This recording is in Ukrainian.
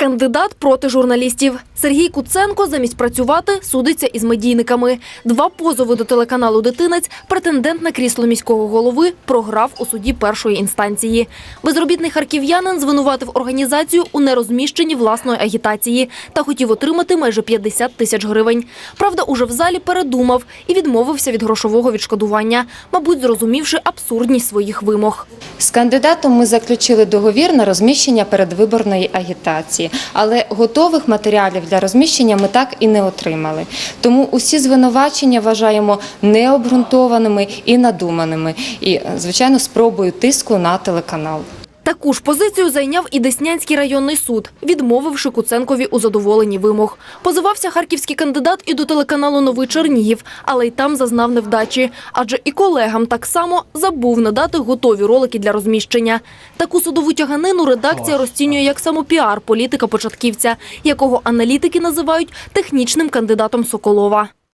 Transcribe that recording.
Кандидат проти журналістів Сергій Куценко замість працювати судиться із медійниками. Два позови до телеканалу Дитинець претендент на крісло міського голови програв у суді першої інстанції. Безробітний харків'янин звинуватив організацію у нерозміщенні власної агітації та хотів отримати майже 50 тисяч гривень. Правда, уже в залі передумав і відмовився від грошового відшкодування, мабуть, зрозумівши абсурдність своїх вимог. З кандидатом ми заключили договір на розміщення передвиборної агітації, але готових матеріалів для розміщення ми так і не отримали. Тому усі звинувачення вважаємо необґрунтованими і надуманими. І, звичайно, спробою тиску на телеканал. Таку ж позицію зайняв і Деснянський районний суд, відмовивши Куценкові у задоволенні вимог. Позивався харківський кандидат і до телеканалу Новий Чернігів, але й там зазнав невдачі. Адже і колегам так само забув надати готові ролики для розміщення. Таку судову тяганину редакція розцінює як самопіар політика початківця, якого аналітики називають технічним кандидатом Соколова.